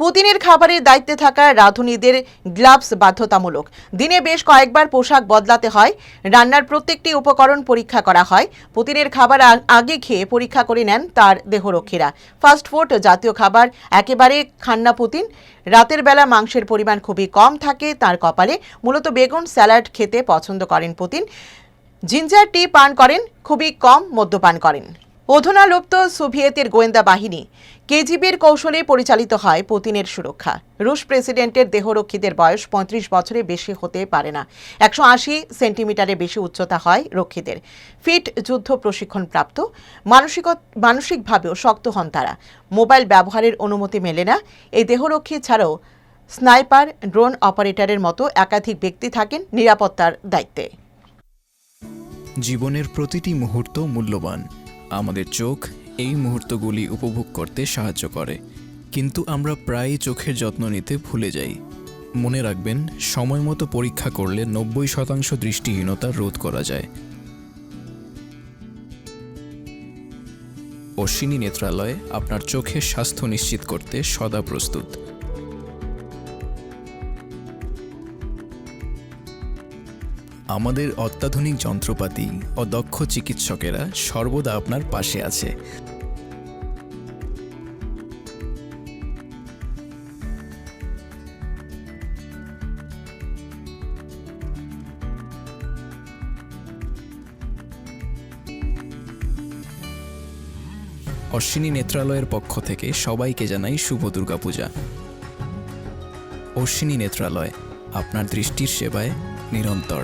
পুতিনের খাবারের দায়িত্বে থাকা রাঁধুনিদের গ্লাভস বাধ্যতামূলক। দিনে বেশ কয়েকবার পোশাক বদলাতে হয়। রান্নার প্রত্যেকটি উপকরণ পরীক্ষা করা হয়। পুতিনের খাবার আগে খেয়ে পরীক্ষা করে নেন তার দেহরক্ষীরা। ফাস্টফুড জাতীয় খাবার একেবারে খান্না পুতিন। রাতের বেলা মাংসের পরিমাণ খুবই কম থাকে তার কপালে। মূলত বেগুন স্যালাড খেতে পছন্দ করেন পুতিন। জিঞ্জার টি পান করেন, খুবই কম মদ্যপান করেন। অধুনা লুপ্ত সোভিয়েতের গোয়েন্দা বাহিনী কেজিবির কৌশলে পরিচালিত হয় পুতিনের সুরক্ষা। রুশ প্রেসিডেন্টের দেহরক্ষীদের বয়স পঁয়ত্রিশ বছরে বেশি হতে পারে না। একশো আশি সেন্টিমিটারের বেশি উচ্চতা হয় রক্ষীদের। ফিট যুদ্ধ প্রশিক্ষণপ্রাপ্ত মানসিক মানসিকভাবেও শক্ত হন তারা। মোবাইল ব্যবহারের অনুমতি মেলে না। এই দেহরক্ষী ছাড়াও স্নাইপার, ড্রোন অপারেটরের মতো একাধিক ব্যক্তি থাকেন নিরাপত্তার দায়িত্বে। জীবনের প্রতিটি মুহূর্ত মূল্যবান। আমাদের চোখ এই মুহূর্তগুলি উপভোগ করতে সাহায্য করে। কিন্তু আমরা প্রায়ই চোখের যত্ন নিতে ভুলে যাই। মনে রাখবেন, সময় মতো পরীক্ষা করলে নব্বই শতাংশ দৃষ্টিহীনতা রোধ করা যায়। অশ্বিনী নেত্রালয় আপনার চোখের স্বাস্থ্য নিশ্চিত করতে সদা প্রস্তুত। আমাদের অত্যাধুনিক যন্ত্রপাতি ও দক্ষ চিকিৎসকেরা সর্বদা আপনার পাশে আছে। অশ্বিনী নেত্রালয়ের পক্ষ থেকে সবাইকে জানাই শুভ দুর্গাপূজা। অশ্বিনী নেত্রালয়, আপনার দৃষ্টির সেবায় নিরন্তর।